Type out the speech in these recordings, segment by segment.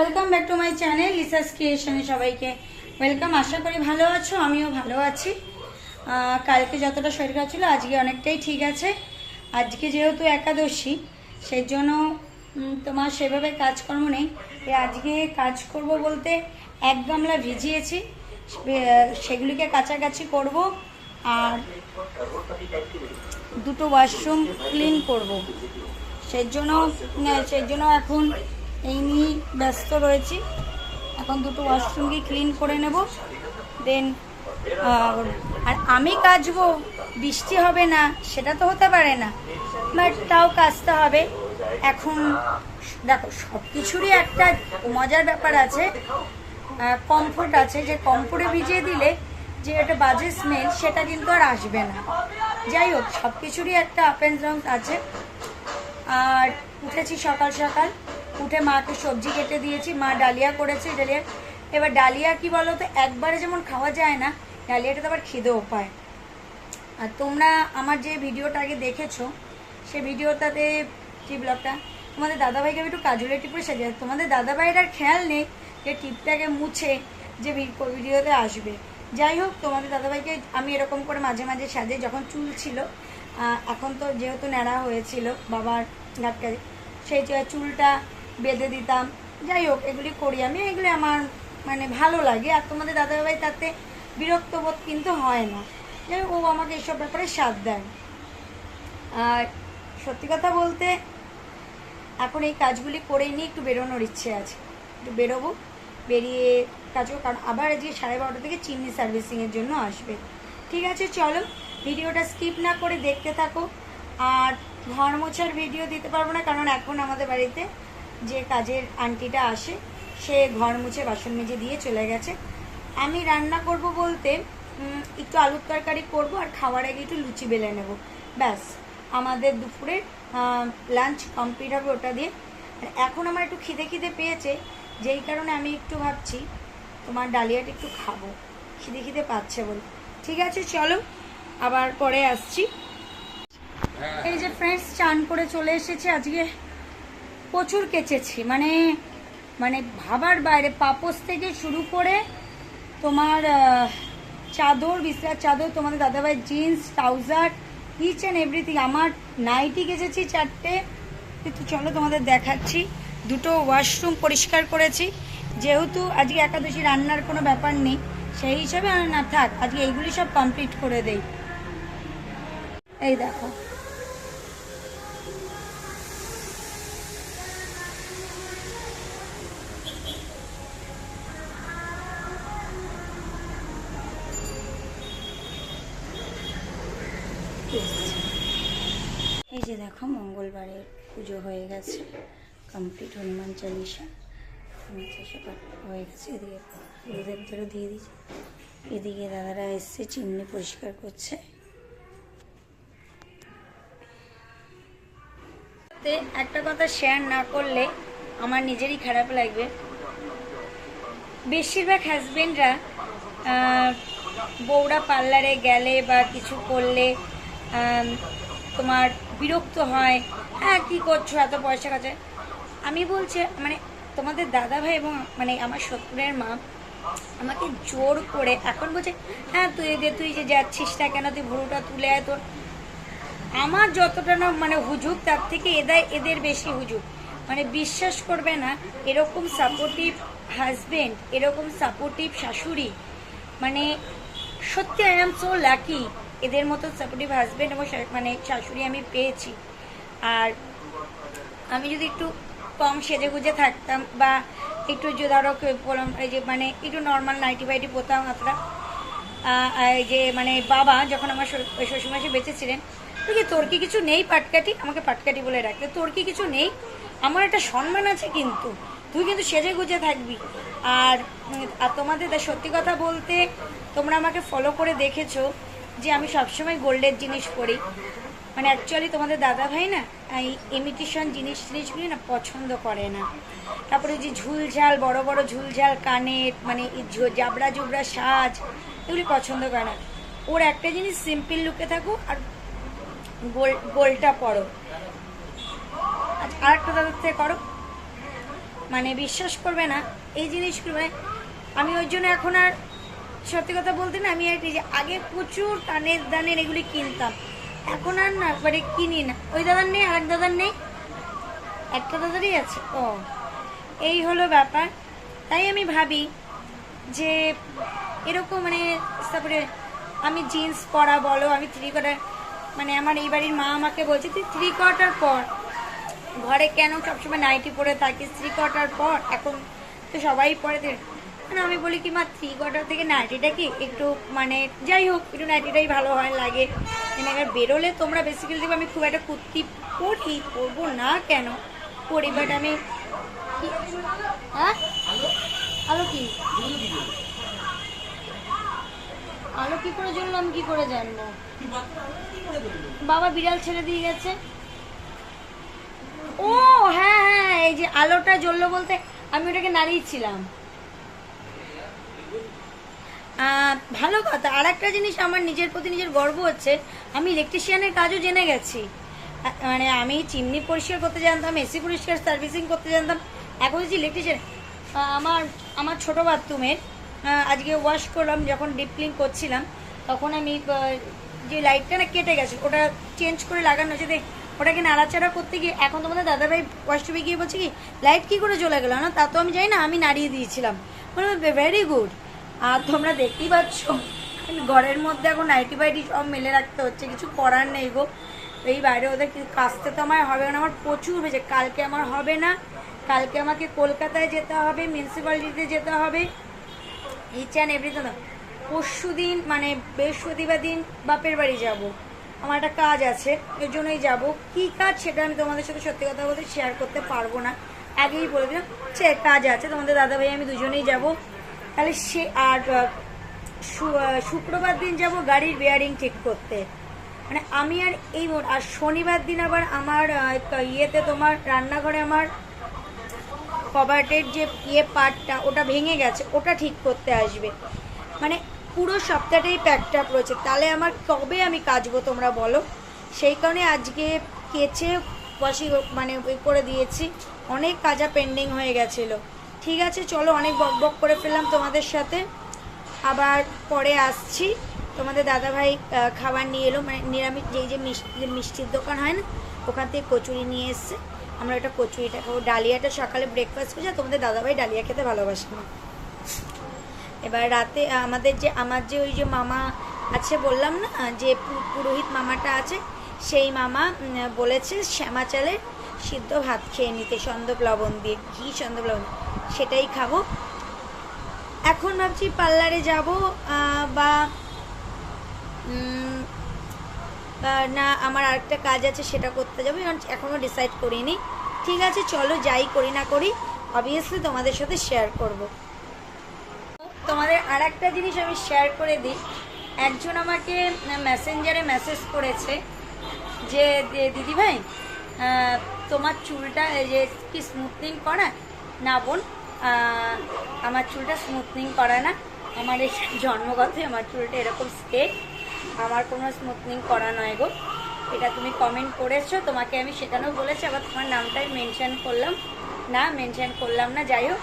Welcome back to my channel Lisa's ক্রিয়েশনে সবাইকে। Welcome আশা করি ভালো আছো, আমিও ভালো আছি। কালকে যতটা শরীর খারাপ ছিল, আজকে অনেকটাই ঠিক আছে। আজকে যেহেতু একাদশী, সেই জন্য তোমার সেভাবে কাজকর্ম নেই। আজকে কাজ করব বলতে এক গামলা ভিজিয়েছি সেগুলিকে কাছাকাছি করব, আর দুটো ওয়াশরুম ক্লিন করব। সেই জন্য সেই জন্য এখন এই নিয়ে ব্যস্ত রয়েছি। এখন দুটো ওয়াশরুমকে ক্লিন করে নেব। দেন আর আমি কাচবো, বৃষ্টি হবে না, সেটা তো হতে পারে না। বাট তাও কাচতে হবে। এখন, দেখো সব কিছুরই একটা মজার ব্যাপার আছে কমফোর্ট আছে, যে কমফোর্টে ভিজিয়ে দিলে যে একটা বাজে স্মেল সেটা কিন্তু আর আসবে না। যাই হোক সব কিছুরই একটা আপ অ্যান্ড আছে। আর উঠেছি সকাল সকাল। উঠে মাকে সবজি কেটে দিয়েছি, মা ডালিয়া করেছে ডালিয়া এবার ডালিয়া কি বলো তো একবারে যেমন খাওয়া যায় না ডালিয়াটা তো আবার খিদেও পায়। আর তোমরা আমার যে ভিডিওটা আগে দেখেছ, সে ভিডিওটাতে যে ব্লগটা? তোমাদের দাদাভাইকে আমি একটু কাজুলে টিপে সাজিয়ে তোমাদের দাদাভাইয়ের আর খেয়াল নেই যে টিপটাকে মুছে যে ভিডিওতে আসবে। যাই হোক, তোমাদের দাদাভাইকে আমি এরকম করে মাঝে মাঝে সাজে যখন চুল ছিল এখন তো যেহেতু ন্যাড়া হয়েছিল, বাবার ঘাটকা সেই চুলটা বেঁধে দিতাম। যাই হোক, এগুলি করি আমি। এগুলি আমার মানে ভালো লাগে। আর তোমাদের দাদাভাই তাতে বিরক্ত বোধ কিন্তু হয় না। যাই ও আমাকে এসব ব্যাপারে সাথ দেয়। আর সত্যি কথা বলতে, এখন এই কাজগুলি করে নিয়ে একটু বেরোনোর ইচ্ছে আছে। একটু বেরোবো, বেরিয়ে কাজ কারণ আবার আজকে সাড়ে বারোটা থেকে চিমনি সার্ভিসিংয়ের জন্য আসবে। ঠিক আছে, চলো। ভিডিওটা স্কিপ না করে দেখতে থাকো। আর ঘর মোছার ভিডিও দিতে পারব না, কারণ এখন আমাদের বাড়িতে যে কাজের আন্টিটা আসে সে ঘর মুছে বাসন মেজে দিয়ে চলে গেছে। আমি রান্না করব বলতে একটু আলুর তরকারি করব আর খাওয়ার আগে একটু লুচি বেলে নেব। ব্যাস আমাদের দুপুরে লাঞ্চ কমপ্লিট হবে ওটা দিয়ে। এখন আমার একটু খিদে খিদে পেয়েছে যেই কারণে আমি একটু ভাবছি তোমার ডালিয়াটা একটু খাব। খিদে খিদে পাচ্ছে বলে। ঠিক আছে চলো আবার পরে আসছি। এই যে ফ্রেন্ডস চান করে চলে এসেছে আজকে। প্রচুর কেচেছি। মানে মানে ভাবার বাইরে পাপোস থেকে শুরু করে তোমার চাদর বিছার চাদর, তোমাদের দাদাভাই jeans trouser each and everything আমার নাইটি কেচেছি চারটে। কিন্তু চলো তোমাদের দেখাচ্ছি। দুটো ওয়াশরুম পরিষ্কার করেছি। যেহেতু আজকে একাদশী রান্নার কোনো ব্যাপার নেই, সেই হিসাবে আর না থাক, আজকে এইগুলি সব কমপ্লিট করে দেই। এই দেখো। এই যে দেখো, মঙ্গলবারের পুজো হয়ে গেছে। কমপ্লিট হনুমান চালিশা। সকাল হয়ে গেছে। এদিকে গুরুদেবদেরও দিয়ে দিয়েছে। এদিকে দাদারা এসছে, চিমনি পরিষ্কার করছে। একটা কথা শেয়ার না করলে আমার নিজেরই খারাপ লাগবে। বেশিরভাগ হাজবেন্ডরা বউরা পার্লারে গেলে বা কিছু করলে তোমার বিরক্ত হয় হ্যাঁ কী করছ? এত পয়সা কাছে? আমি বলছি মানে তোমাদের দাদা ভাই এবং মানে আমার শত্রুরের মা আমাকে জোর করে এখন বলছে হ্যাঁ তুই যে তুই যে যাচ্ছিস না কেন, তুই ভুরুটা তুলে আয় তোর। আমার যতটা না মানে হুজুক তার থেকে এদের এদের বেশি হুজুক মানে বিশ্বাস করবে না, এরকম সাপোর্টিভ হাজবেন্ড এরকম সাপোর্টিভ শাশুড়ি মানে সত্যি আই এম সো লাকি এদের মতো সাপোর্টিভ হাজবেন্ড এবং মানে শাশুড়ি আমি পেয়েছি। আর আমি যদি একটু কম সেজে গুজে থাকতাম বা একটু যে ধরো এই যে মানে একটু নর্মাল নাইটি বাইটি পরতাম আপনারা এই যে মানে বাবা যখন আমার শ্বশুর- শ্বশুরমাসে বেঁচে ছিলেন তো কি তোর কি কিছু নেই পাটকাটি আমাকে পাটকাটি বলে রাখতে তোর কি কিছু নেই? আমার একটা সম্মান আছে কিন্তু, তুই কিন্তু সেজে গুজে থাকবি। আর তোমাদের সত্যি কথা বলতে তোমরা আমাকে ফলো করে দেখেছ। যে আমি সবসময় গোল্ডের জিনিস পরি। মানে অ্যাকচুয়ালি তোমাদের দাদা ভাই না, এই ইমিটেশন জিনিস জিনিসগুলি না পছন্দ করে না। তারপরে যে ঝুলঝাল বড় বড় ঝুলঝাল কানের মানে জাবড়া জুবড়া সাজ, এগুলি পছন্দ করে না। ওর একটা জিনিস সিম্পল লুকে থাকো আর গোল, গোলটা পরো। আর একটা দাদার থেকে করো। মানে বিশ্বাস করবে না, এই জিনিসগুলো মানে আমি ওই জন্য এখন আর সত্যি কথা বলতে না, আমি আর কি যে আগে প্রচুর কানের দানের এগুলি কিনতাম। এখন আর না মানে কিনি না। ওই দাদার নেই, আরেক দাদার নেই। একটা দাদারই আছে। ও, এই হলো ব্যাপার। তাই আমি ভাবি যে এরকম মানে তারপরে আমি জিন্স পরা, বলো, আমি থ্রি কোয়ার্টার মানে আমার এই বাড়ির মা আমাকে বলছে, তুই থ্রি কোয়ার্টার পর। ঘরে কেন সবসময় নাইটি পরে থাকিস? থ্রি কোয়ার্টার পর? এখন তো সবাই পরে মানে আমি বলি কি, মা থ্রি কোয়ার্টার থেকে নাইটিটা কি? একটু মানে যাই হোক, একটু নাইটিটাই ভালো হয়, লাগে। এবার বেরোলে তোমরা বেসিক্যালি দেখবে আমি খুব একটা কুর্তি পরি পরবো না কেন? পরি বাট আমি হ্যাঁ? আলো কি? আলো কি করে জ্বললো আমি কি করে জানব? বাবা বিড়াল ছেড়ে দিয়ে গেছে। ও হ্যাঁ হ্যাঁ এই যে আলোটা জ্বললো বলতে আমি ওটাকে নাড়িয়েছিলাম। ভালো কথা। আর একটা জিনিস আমার নিজের প্রতি নিজের গর্ব হচ্ছে, আমি ইলেকট্রিশিয়ানের কাজও জেনে গেছি। মানে আমি চিমনি পরিষ্কার করতে জানতাম এসি পরিষ্কার সার্ভিসিং করতে জানতাম। এখন হচ্ছে ইলেকট্রিশিয়ান আমার আমার ছোটো বাথরুমের আজকে ওয়াশ করলাম, যখন ডিপ ক্লিন করছিলাম, তখন আমি যে লাইটটা না কেটে গেছে, ওটা চেঞ্জ করে লাগানো দেখ ওটাকে নাড়াচাড়া করতে গিয়ে, এখন তোমাদের দাদাভাই ওয়াশরুমে গিয়ে বলছে কি লাইট কী করে জ্বলে গেলো? না, তা তো আমি জানি না, আমি নাড়িয়ে দিয়েছিলাম। মানে ভেরি গুড আর তোমরা দেখতেই পাচ্ছ, ঘরের মধ্যে এখন নাইটি ফাইটি সব মেলে রাখতে হচ্ছে, কিছু করার নেই গো। এই বাইরে ওদের কি- কাচতে তো আমার হবে না, আমার প্রচুর হয়েছে। কালকে আমার হবে না, কালকে আমাকে কলকাতায় যেতে হবে মিউনিসিপ্যালিটিতে যেতে হবে ইচ অ্যান্ড এভরিথিং পরশু দিন মানে বৃহস্পতিবার দিন বাপের বাড়ি যাব। আমার একটা কাজ আছে, এর জন্যই যাব। কি কাজ সেটা আমি তোমাদের সাথে সত্যি কথা বলতে শেয়ার করতে পারব না। আগেই বলে দিলাম, সে কাজ আছে, তোমাদের দাদা ভাই আমি দুজনেই যাব। তাহলে সে, আর শুক্রবার দিন যাব গাড়ির বেয়ারিং ঠিক করতে। মানে আমি আর এই আর শনিবার দিন আবার আমার ইয়েতে তোমার রান্নাঘরে আমার কভার্টের যে ইয়ে পার্টটা ওটা ভেঙে গেছে, ওটা ঠিক করতে আসবে। মানে পুরো সপ্তাহটাই প্যাকড আপ রয়েছে। তাহলে আমার কবে আমি কাচবো তোমরা বলো? সেই কারণে আজকে কেচে বসি মানে করে দিয়েছি। অনেক কাজা পেন্ডিং হয়ে গেছিল। ঠিক আছে, চলো অনেক বক বক করে ফেললাম তোমাদের সাথে। আবার পরে আসছি। তোমাদের দাদাভাই খাবার নিয়ে এলো। মানে নিরামিষ, যেই যে মিষ্টি মিষ্টির দোকান হয় না, ওখান থেকে কচুরি নিয়ে এসছে। আমরা একটা কচুরিটা খাব। ডালিয়াটা সকালে ব্রেকফাস্ট করছি তোমাদের দাদাভাই ডালিয়া খেতে ভালোবাসে না। এবার রাতে আমাদের যে, আমার যে ওই যে মামা আছে বললাম না যে পুরোহিত মামাটা আছে, সেই মামা বলেছে শ্যামা চালের সিদ্ধ ভাত খেয়ে নিতে সন্দব লবণ দিয়ে। ঘি সন্দব লবণ? সেটাই খাব। এখন ভাবছি পার্লারে যাব বা না আমার আরেকটা কাজ আছে সেটা করতে যাব। এখনও ডিসাইড করিনি। ঠিক আছে চলো যাই করি না করি অবভিয়াসলি তোমাদের সাথে শেয়ার করব। তোমাদের আর একটা জিনিস আমি শেয়ার করে দিই। একজন আমাকে মেসেঞ্জারে মেসেজ করেছে যে দিদিভাই আহ, তোমার চুলটা যে কি স্মুথনিং করা? না বোন আমার চুলটা স্মুথনিং করা না। আমার এই জন্মগতই আমার চুলটা এরকম স্টেট আমার কোনো স্মুথনিং করা নয় গো। এটা তুমি কমেন্ট করেছ, তোমাকে আমি সেখানেও বলেছি, আবার তোমার নামটাই মেনশন করলাম। না মেনশন করলাম না, যাই হোক।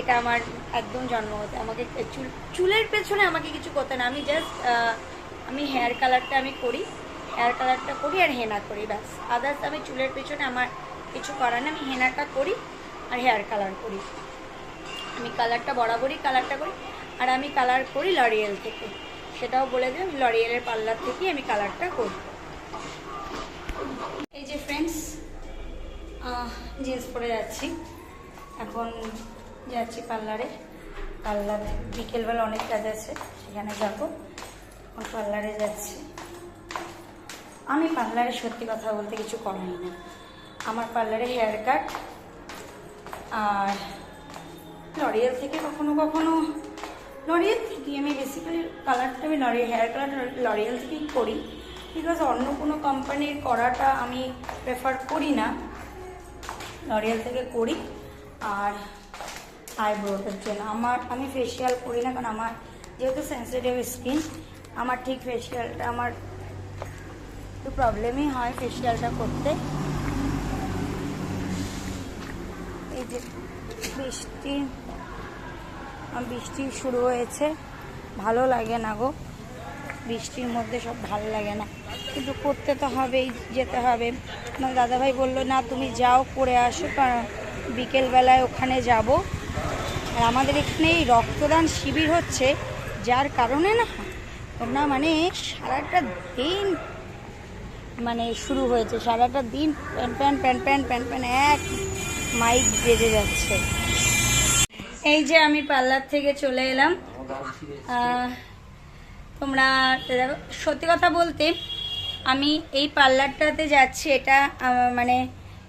এটা আমার একদম জন্মগত। আমাকে চুল, চুলের পেছনে আমাকে কিছু করতে না। আমি জাস্ট আমি হেয়ার কালারটা আমি করি। হেয়ার কালারটা করি আর হেনা করি, ব্যাস। আদার্স আমি চুলের পেছনে আমার কিছু করার না, আমি হেনাটা করি। আর হেয়ার কালার করি। আমি কালারটা বরাবরই কালারটা করি, আর আমি কালার করি লরিয়েল থেকে। সেটাও বলে দিলাম লরিয়েলের পার্লার থেকেই আমি কালারটা করি। এই যে ফ্রেন্ডস জিন্স পরে যাচ্ছি। এখন যাচ্ছি পার্লারে। পার্লার বিকেলবেলা অনেক কাজ আছে, সেখানে যাব। এখন পার্লারে যাচ্ছি। আমি পার্লারে সত্যি কথা বলতে কিছু করাই না। আমার পার্লারে হেয়ার কাট আর লরিয়াল থেকে কখনো কখনো, লরিয়াল থেকে আমি বেসিক্যালি কালারটা আমি লরিয়াল হেয়ার কালার লরিয়াল থেকেই করি বিকজ অন্য কোনো কোম্পানির করাটা আমি প্রেফার করি না। লরিয়াল থেকে করি আর আইব্রোটার জন্য আমার, আমি ফেসিয়াল করি না কারণ আমার যেহেতু সেন্সিটিভ স্কিন আমার ঠিক ফেসিয়ালটা আমার একটু প্রবলেমই হয় ফেসিয়ালটা করতে এই যে বৃষ্টি বৃষ্টি শুরু হয়েছে। ভালো লাগে না গো। বৃষ্টির মধ্যে সব ভালো লাগে না। কিন্তু করতে তো হবেই, যেতে হবে। আমার দাদাভাই বলল, না, তুমি যাও, করে আসো, কারণ বিকেলবেলায় ওখানে যাব। আর আমাদের এখানে এই রক্তদান শিবির হচ্ছে, যার কারণে না ওনা মানে সারাটা দিন মানে শুরু হয়েছে। সারাটা দিন প্যান প্যান প্যান প্যান প্যান প্যান, এক মাইক বেজে যাচ্ছে। এই যে আমি পার্লার থেকে চলে এলাম। তোমরা দেখো, সত্যি কথা বলতে আমি এই পার্লারটাতে যাচ্ছি এটা মানে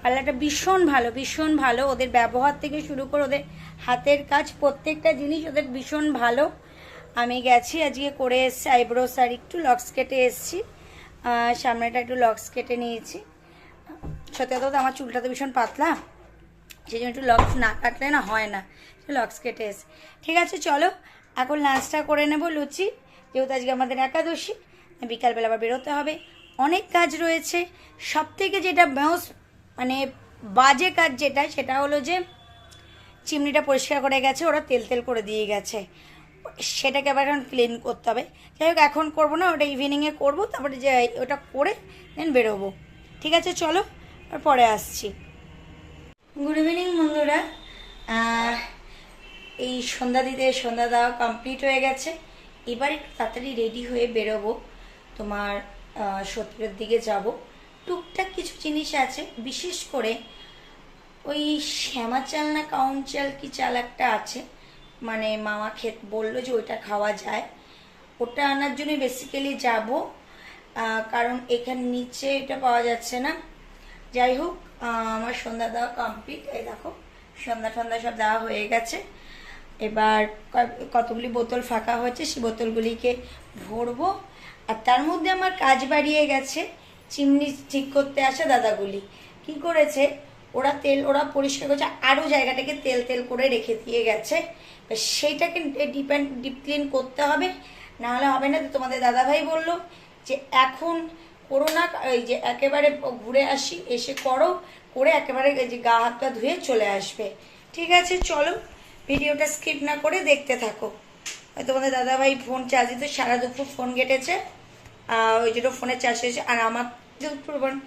পার্লারটা ভীষণ ভালো ভীষণ ভালো। ওদের ব্যবহার থেকে শুরু করে ওদের হাতের কাজ প্রত্যেকটা জিনিস ওদের ভীষণ ভালো। আমি গেছি আজকে করে এসছি আইব্রোস আর একটু লক্স কেটে এসছি। সামনেটা একটু লক্স কেটে নিয়েছি। সত্যি কথা আমার চুলটা তো ভীষণ পাতলা। সেই জন্য একটু লক্স না কাটলে না হয় না লক্স কেটে এসে। ঠিক আছে, চলো, এখন লাঞ্চটা করে নেব লুচি। যেহেতু আজকে আমাদের একাদশী বিকালবেলা আবার বেরোতে হবে। অনেক কাজ রয়েছে। সব থেকে যেটা মোস্ট মানে বাজে কাজ যেটা, সেটা হলো যে, চিমনিটা পরিষ্কার করে গেছে, ওরা তেল তেল করে দিয়ে গেছে। সেটাকে আবার এখন ক্লিন করতে হবে। যাই হোক, এখন করব না, ওটা ইভিনিংয়ে করব, তারপরে যে ওটা করে দেন বেরোবো। ঠিক আছে, চলো পরে আসছি। গুড ইভিনিং বন্ধুরা। এই সন্ধ্যা দিতে সন্ধ্যা দেওয়া কমপ্লিট হয়ে গেছে। এবার একটু তাড়াতাড়ি রেডি হয়ে বেরোবো। তোমার সত্যের দিকে যাব। টুকটাক কিছু জিনিস আছে, বিশেষ করে ওই শ্যামা চাল না কাউন চাল কি চাল একটা আছে। মানে মামা খেত বলল যে ওইটা খাওয়া যায়। ওটা আনার জন্য বেসিক্যালি যাব। কারণ এখানে নিচে এটা পাওয়া যাচ্ছে না। যাই হোক আমার সন্ধ্যা দেওয়া কমপ্লিট এই দেখো, সন্ধ্যা টন্ধ্যা সব দেওয়া হয়ে গেছে। এবার কতগুলি বোতল ফাঁকা হয়েছে, সেই বোতলগুলিকে ভরবো। আর তার মধ্যে আমার কাজ বাড়িয়ে গেছে, চিমনি ঠিক করতে আসা দাদাগুলি। কি করেছে? ওরা তেল, ওরা পরিষ্কার করছে, আরও জায়গাটাকে তেল তেল করে রেখে দিয়ে গেছে। সেইটাকে ডিপেন্ড ডিপ ক্লিন করতে হবে। না হলে হবে না, তো তোমাদের দাদাভাই বলল যে, এখন করো না এই যে একেবারে ঘুরে আসি এসে করো করে একেবারে যে গা হাত পা ধুয়ে চলে আসবে। ঠিক আছে চলো ভিডিওটা স্কিপ না করে দেখতে থাকো। তোমাদের দাদাভাই ফোন চার্জ দিতে সারা দুপুর ফোন আহ, ওই জন্য ফোনের চার্জ হয়েছে। আর আমার দুপুর ফোন-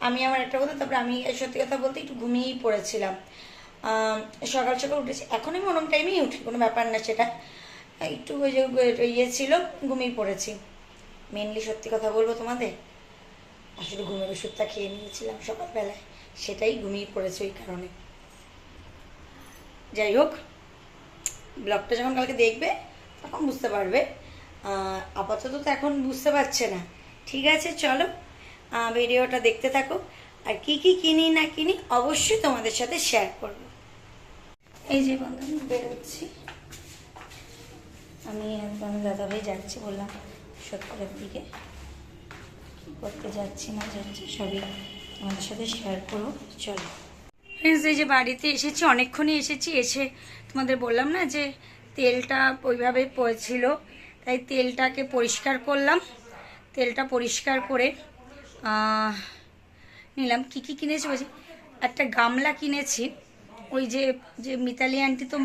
আমি আমার একটা কথা তারপরে আমি সত্যি কথা বলতে একটু ঘুমিয়েই পড়েছিলাম। সকাল সকাল উঠেছি। এখন আমি ওরম টাইমেই উঠি কোনো ব্যাপার না সেটা। একটু ওই যে ইয়ে ছিল ঘুমিয়ে পড়েছি। মেনলি সত্যি কথা বলব তোমাদের? আসলে ঘুমের ওষুধটা খেয়ে নিয়েছিলাম সকালবেলায়। সেটাই ঘুমিয়ে পড়েছে ওই কারণে। যাই হোক, ব্লগটা যখন কালকে দেখবে, তখন বুঝতে পারবে। আপাতত তো এখন বুঝতে পারছে না। ঠিক আছে, চলো ভিডিওটা দেখতে থাকো। আর কি কি কিনি না কিনি অবশ্যই তোমাদের সাথে শেয়ার করব। এই যে বন্ধু আমি বেরোচ্ছি। আমি একদম দাদাভাই যাচ্ছি বললাম সত্তরের দিকে করতে যাচ্ছি না, যাচ্ছি, সবই তোমাদের সাথে শেয়ার করব। চলো। ফ্রেন্ডস এই যে বাড়িতে এসেছি, অনেকক্ষণই এসেছি, এসে তোমাদের বললাম না যে তেলটা ওইভাবে পড়েছিল, তাই তেলটাকে পরিষ্কার করলাম। তেলটা পরিষ্কার করে নিলাম। কি কি কিনেছি বলছি? একটা গামলা কিনেছি, ওই যে যে মিতালি আন্টি তো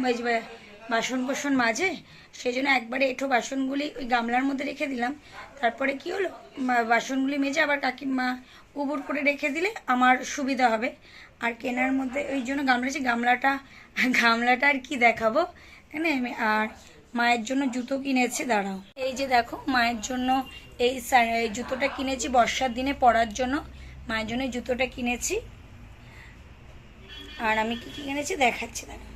বাসন কোসন মাজে সেই জন্য একবারে এঁঠো বাসনগুলি ওই গামলার মধ্যে রেখে দিলাম। তারপরে কি হলো? বাসনগুলি মেজে আবার কাকিমা উবুর করে রেখে দিলে আমার সুবিধা হবে। আর কেনার মধ্যে ওই জন্য গামলা আছে গামলাটা গামলাটা আর কি দেখাবো? হ্যাঁ আমি আর মায়ের জন্য জুতো কিনেছি, দাঁড়াও। এই যে দেখো, মায়ের জন্য এই জুতোটা কিনেছি বর্ষার দিনে পরার জন্য। মায়ের জন্য জুতোটা কিনেছি। আর আমি কি কি কিনেছি? দেখাচ্ছি, দাঁড়াও।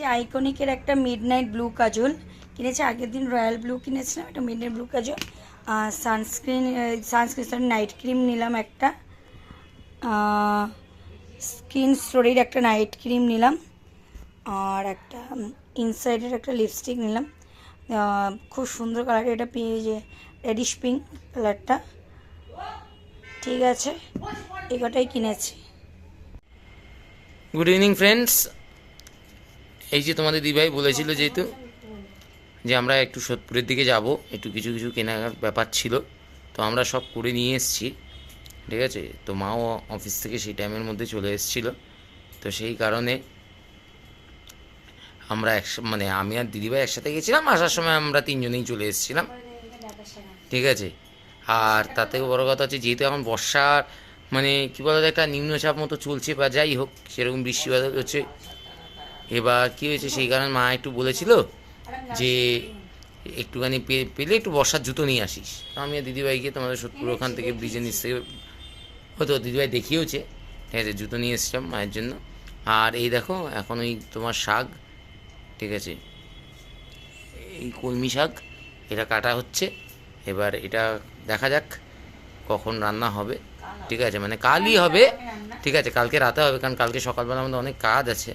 যে আইকনিকের একটা মিড নাইট ব্লু কাজল কিনেছি, আগের দিন রয়্যাল ব্লু কিনেছিলাম একটা midnight blue kajal sunscreen sunscreen sorry night cream নিলাম একটা। স্কিন স্টোরির একটা নাইট ক্রিম নিলাম। আর একটা ইনসাইডের একটা লিপস্টিক নিলাম। খুব সুন্দর কালার এটা পেয়ে যে রেডিশ পিঙ্ক কালারটা ঠিক আছে, এই কটাই কিনেছি। গুড ইভিনিং ফ্রেন্ডস এই যে তোমাদের দিদিভাই বলেছিল যেহেতু, যে আমরা একটু সোদপুরের দিকে যাব, একটু কিছু কিছু কেনার ব্যাপার ছিল, তো আমরা সব করে নিয়ে এসেছি, ঠিক আছে? তো মাও অফিস থেকে সেই টাইমের মধ্যে চলে এসেছিল, তো সেই কারণে আমরা এক মানে আমি আর দিদিভাই একসাথে গেছিলাম, আসার সময় আমরা তিনজনেই চলে এসেছিলাম, ঠিক আছে? আর তার থেকে বড়ো কথা হচ্ছে, যেহেতু এখন বর্ষার মানে কী বলতো, একটা নিম্নচাপ মতো চলছে বা যাই হোক, সেরকম বৃষ্টিপাত হচ্ছে এবার কী হয়েছে, সেই কারণে মা একটু বলেছিল যে একটুখানি পেলে একটু বর্ষার জুতো নিয়ে আসিস। আমি আর দিদিভাইকে তোমাদের সোদপুর ওখান থেকে ব্রিজে নিচ থেকে হয়তো দিদিভাই দেখিয়েওছে, ঠিক আছে, জুতো নিয়ে এসেছিলাম মায়ের জন্য। আর এই দেখো, এখন ওই তোমার শাক, ঠিক আছে, এই কলমি শাক, এটা কাটা হচ্ছে। এবার এটা দেখা যাক কখন রান্না হবে, ঠিক আছে মানে কালই হবে, ঠিক আছে, কালকে রাতে হবে, কারণ কালকে সকালবেলা আমাদের অনেক কাজ আছে।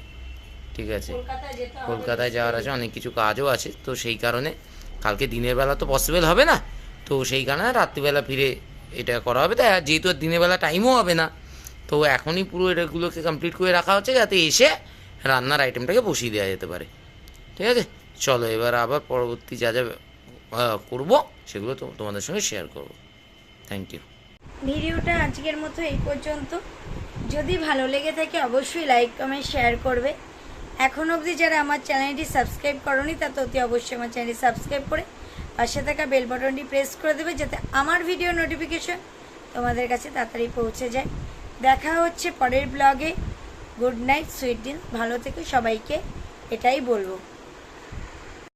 ঠিক আছে। কলকাতায় যাওয়ার আছে অনেক কিছু কাজও আছে। তো সেই কারণে কালকে দিনের বেলা তো পসিবল হবে না। তো সেই কারণে রাত্রিবেলা ফিরে এটা করা হবে। তাই যেহেতু আর দিনের বেলা টাইমও হবে না তো এখনই পুরো এটাগুলোকে কমপ্লিট করে রাখা হচ্ছে যাতে এসে রান্নার আইটেমটাকে বসিয়ে দেওয়া যেতে পারে। ঠিক আছে? চলো এবার আবার পরবর্তী যা যা করব সেগুলো তো তোমাদের সঙ্গে শেয়ার করব। থ্যাংক ইউ ভিডিওটা আজকের মতো এই পর্যন্ত। যদি ভালো লেগে থাকে অবশ্যই লাইক কমেন্ট শেয়ার করবে। এখন অবধি যারা আমার চ্যানেলটি সাবস্ক্রাইব করনি তাতে অতি অবশ্যই আমার চ্যানেলটি সাবস্ক্রাইব করে পাশে থাকা বেল বাটনটি প্রেস করে দেবে যাতে আমার ভিডিও নোটিফিকেশন তোমাদের কাছে তাড়াতাড়ি পৌঁছে যায়। দেখা হচ্ছে পরের ব্লগে। Good night, sweet deal. ভালো থেকে সবাইকে, এটাই বলব।